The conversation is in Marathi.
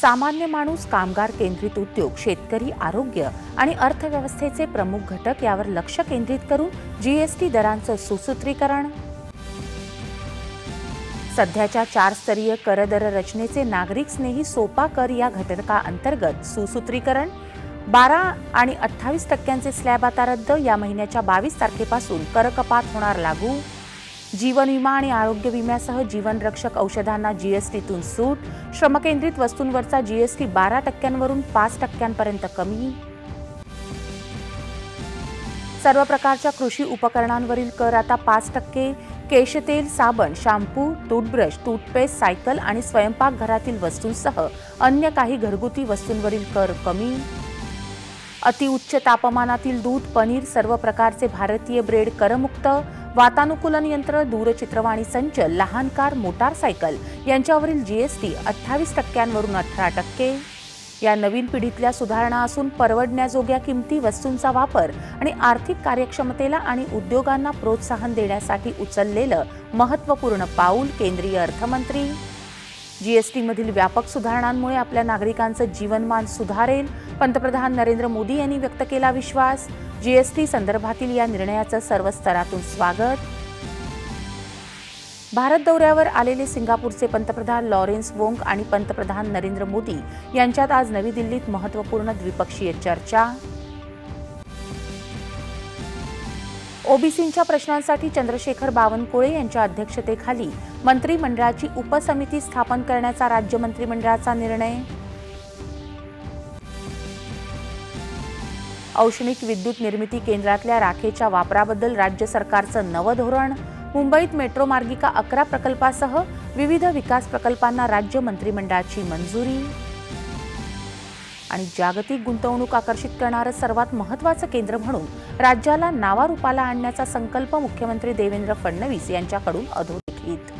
सामान्य माणूस कामगार केंद्रित उद्योग शेतकरी आरोग्य आणि अर्थव्यवस्थेचे प्रमुख घटक यावर लक्ष केंद्रित करून जीएसटी दरांचं सुसूत्रीकरण. सध्याच्या चार स्तरीय कर दर रचनेचे नागरिक स्नेही सोपा कर या घटकाअंतर्गत सुसूत्रीकरण. बारा आणि अठ्ठावीस टक्क्यांचे स्लॅब आता रद्द या महिन्याच्या बावीस तारखेपासून करकपात होणार लागू. जीवन विमा आणि आरोग्य विम्यासह जीवनरक्षक औषधांना जीएसटीतून सूट. श्रमकेंद्रित वस्तूंवरचा जीएसटी बारा टक्क्यांवरून पाच टक्क्यांपर्यंत कमी. सर्व प्रकारच्या कृषी उपकरणांवरील कर आता पाच टक्के. केशतेल साबण शॅम्पू टूथब्रश टूथपेस्ट सायकल आणि स्वयंपाकघरातील वस्तूंसह अन्य काही घरगुती वस्तूंवरील कर कमी. अतिउच्च तापमानातील दूध पनीर सर्व प्रकारचे भारतीय ब्रेड करमुक्त. वातानुकूलन यंत्र दूरचित्रवाणी संच लहान कार मोटारसायकल यांच्यावरील जीएसटी अठ्ठावीस टक्क्यांवरून अठरा टक्के. या नवीन पिढीतल्या सुधारणा असून परवडण्याजोग्या किमती वस्तूंचा वापर आणि आर्थिक कार्यक्षमतेला आणि उद्योगांना प्रोत्साहन देण्यासाठी उचललेलं महत्त्वपूर्ण पाऊल केंद्रीय अर्थमंत्री. जीएसटीमधील व्यापक सुधारणांमुळे आपल्या नागरिकांचं जीवनमान सुधारेल. पंतप्रधान नरेंद्र मोदी यांनी व्यक्त केला विश्वास. जीएसटी संदर्भातील या निर्णयाचं सर्व स्तरातून स्वागत. भारत दौऱ्यावर आलेले सिंगापूरचे पंतप्रधान लॉरेन्स वोंग आणि पंतप्रधान नरेंद्र मोदी यांच्यात आज नवी दिल्लीत महत्त्वपूर्ण द्विपक्षीय चर्चा. ओबीसींच्या प्रश्नांसाठी चंद्रशेखर बावनकुळे यांच्या अध्यक्षतेखाली मंत्रिमंडळाची उपसमिती स्थापन करण्याचा राज्य मंत्रिमंडळाचा निर्णय. औष्णिक विद्युत निर्मिती केंद्रातल्या राखेच्या वापराबद्दल राज्य सरकारचं नवं धोरण मुंबईत मेट्रो मार्गिका अकरा प्रकल्पासह विविध विकास प्रकल्पांना राज्य मंत्रिमंडळाची मंजुरी. आणि जागतिक गुंतवणूक आकर्षित करणारं सर्वात महत्त्वाचं केंद्र म्हणून राज्याला नावारूपाला आणण्याचा संकल्प मुख्यमंत्री देवेंद्र फडणवीस यांच्याकडून अधोरेखित.